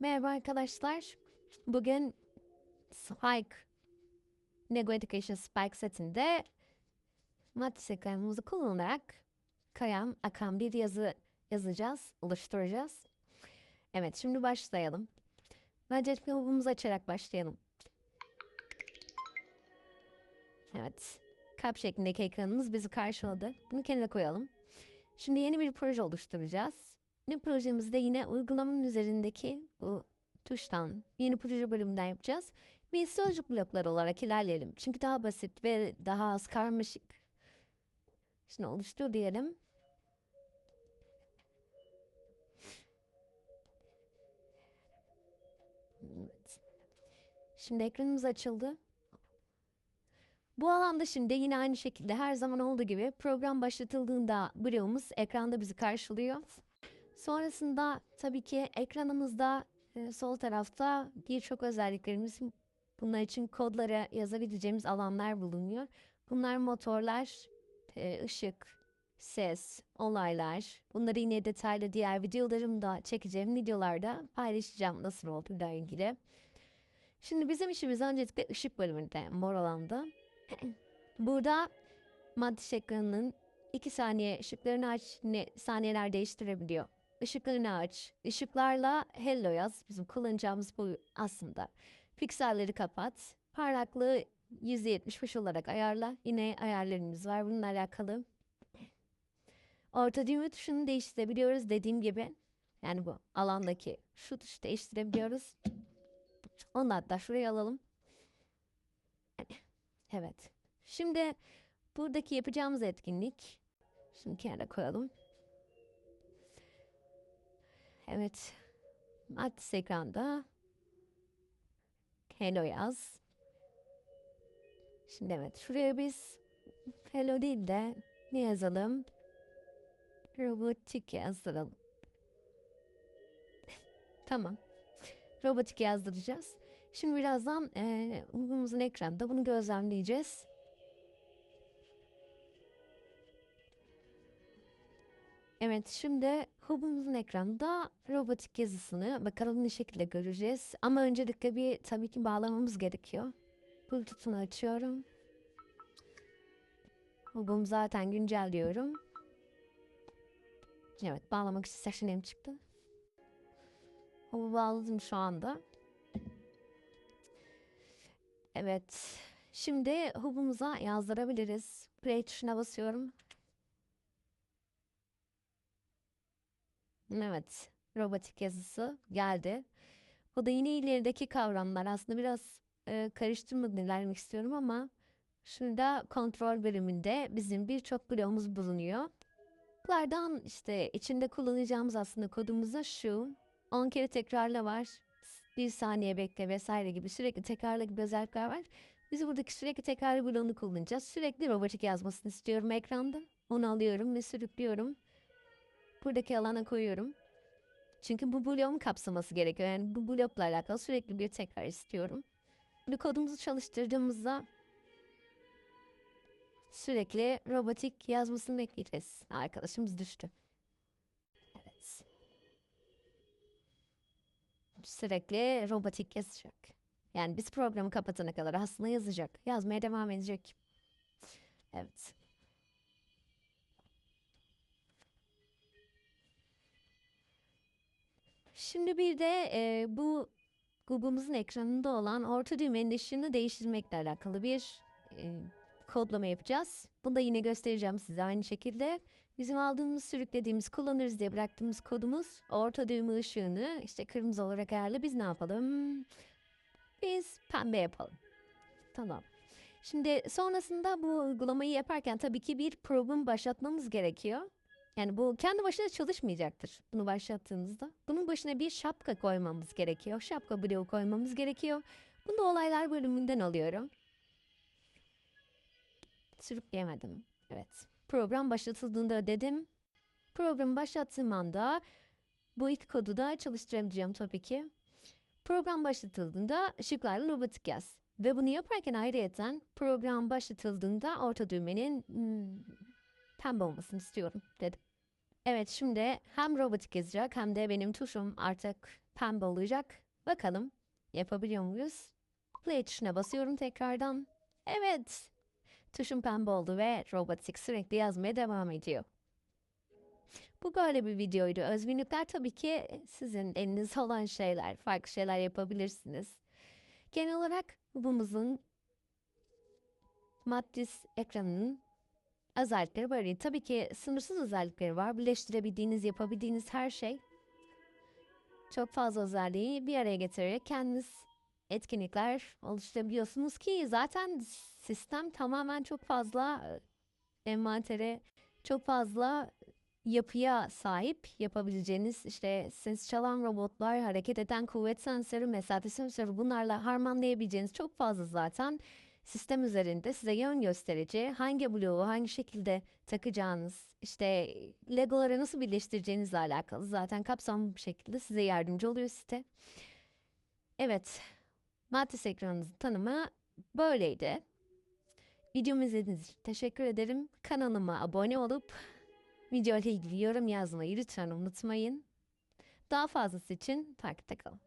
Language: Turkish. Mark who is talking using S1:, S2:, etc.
S1: Merhaba arkadaşlar. Bugün Spike Nego Education Spike setinde matris ekranımızı kullanarak kayan akan bir yazı yazacağız, oluşturacağız. Evet şimdi başlayalım. Bence hubumuzu açarak başlayalım. Evet. Kalp şeklindeki ekranımız bizi karşıladı. Bunu kenara koyalım. Şimdi yeni bir proje oluşturacağız. Yeni projemizde yine uygulamanın üzerindeki bu tuştan yeni proje bölümünden yapacağız. Sözcük blokları olarak ilerleyelim. Çünkü daha basit ve daha az karmaşık. Şimdi oluştur diyelim. Evet. Şimdi ekranımız açıldı. Bu alanda şimdi yine aynı şekilde her zaman olduğu gibi program başlatıldığında bloğumuz ekranda bizi karşılıyor. Sonrasında tabii ki ekranımızda e, sol tarafta birçok özelliklerimiz bunlar için kodlara yazabileceğimiz alanlar bulunuyor. Bunlar motorlar, e, ışık, ses, olaylar. Bunları yine detaylı diğer videolarımda çekeceğim videolarda paylaşacağım nasıl olduğuyla ilgili. Şimdi bizim işimiz öncelikle ışık bölümünde mor alanda. Burada madde ekranının 2 saniye ışıklarını aç, ne, saniyeler değiştirebiliyor. Işıklarını aç, ışıklarla hello yaz. Bizim kullanacağımız bu aslında. Pikselleri kapat, parlaklığı %75 olarak ayarla. Yine ayarlarımız var bununla alakalı. Orta düğme tuşunu değiştirebiliyoruz dediğim gibi. Yani bu alandaki şu tuşu değiştirebiliyoruz. Onu hatta şuraya alalım. Evet. Şimdi buradaki yapacağımız etkinlik şimdi kenara koyalım. Evet. Matris ekranda hello yaz. Şimdi evet şuraya biz hello değil de ne yazalım? Robotik yazdıralım. tamam. Robotik yazdıracağız. Şimdi birazdan e, hubumuzun ekranda bunu gözlemleyeceğiz. Evet şimdi hubumuzun ekranda robotik yazısını bakalım ne şekilde göreceğiz. Ama öncelikle bir tabii ki bağlamamız gerekiyor. Bluetooth'unu açıyorum. Hubum zaten güncel diyorum. Evet bağlamak için seçeneğim çıktı. Hubu bağladım şu anda. Evet. Şimdi hubumuza yazdırabiliriz. Play tuşuna basıyorum. Evet. Robotik yazısı geldi. Bu da yine ilerideki kavramlar. Aslında biraz e, karıştırmadan ilerlemek istiyorum ama şurada kontrol bölümünde bizim birçok bloğumuz bulunuyor. Bunlardan işte içinde kullanacağımız aslında kodumuzda şu. 10 kere tekrarla var bir saniye bekle vesaire gibi sürekli tekrarlı gibi özellikler var. Biz buradaki sürekli tekrarlı bloğunu kullanacağız. Sürekli robotik yazmasını istiyorum ekranda. Onu alıyorum ve sürüklüyorum. Buradaki alana koyuyorum. Çünkü bu bloğun kapsaması gerekiyor. Yani bu blokla alakalı sürekli bir tekrar istiyorum. Bu kodumuzu çalıştırdığımızda sürekli robotik yazmasını bekleyeceğiz. Arkadaşımız düştü. Evet sürekli robotik yazacak. Yani biz programı kapatana kadar aslında yazacak. Yazmaya devam edecek. Evet. Şimdi bir de e, bu Google'ımızın ekranında olan orta düğmenin ışığını değiştirmekle alakalı bir e, kodlama yapacağız. Bunu da yine göstereceğim size aynı şekilde. Bizim aldığımız, sürüklediğimiz, kullanırız diye bıraktığımız kodumuz orta düğme ışığını işte kırmızı olarak ayarlı. Biz ne yapalım? Biz pembe yapalım. Tamam. Şimdi sonrasında bu uygulamayı yaparken tabii ki bir program başlatmamız gerekiyor. Yani bu kendi başına çalışmayacaktır bunu başlattığınızda. Bunun başına bir şapka koymamız gerekiyor. Şapka bloğu koymamız gerekiyor. Bunu olaylar bölümünden alıyorum. Sürükleyemedim. Evet. Program başlatıldığında dedim. Programı başlattığım anda bu iki kodu da çalıştırabileceğim tabii ki. Program başlatıldığında ışıklarla robotik yaz. Ve bunu yaparken ayrıyeten program başlatıldığında orta düğmenin hmm, pembe olmasını istiyorum dedim. Evet şimdi hem robotik yazacak hem de benim tuşum artık pembe olacak. Bakalım yapabiliyor muyuz? Play tuşuna basıyorum tekrardan. Evet. Tuşum pembe oldu ve robotik sürekli yazmaya devam ediyor. Bu böyle bir videoydu. Özgünlükler tabii ki sizin elinizde olan şeyler. Farklı şeyler yapabilirsiniz. Genel olarak kubumuzun matris ekranının özellikleri böyle. Tabii ki sınırsız özellikleri var. Birleştirebildiğiniz, yapabildiğiniz her şey. Çok fazla özelliği bir araya getirerek kendiniz etkinlikler oluşturabiliyorsunuz ki zaten sistem tamamen çok fazla e, envantere, çok fazla yapıya sahip yapabileceğiniz işte ses çalan robotlar, hareket eden kuvvet sensörü, mesafe sensörü bunlarla harmanlayabileceğiniz çok fazla zaten sistem üzerinde size yön gösterici hangi bloğu hangi şekilde takacağınız işte legoları nasıl birleştireceğinizle alakalı zaten kapsamlı bir şekilde size yardımcı oluyor site. Evet, Matris ekranınızın tanımı böyleydi. Videomu izlediğiniz için teşekkür ederim. Kanalıma abone olup video ile ilgili yorum yazmayı lütfen unutmayın. Daha fazlası için takipte kalın.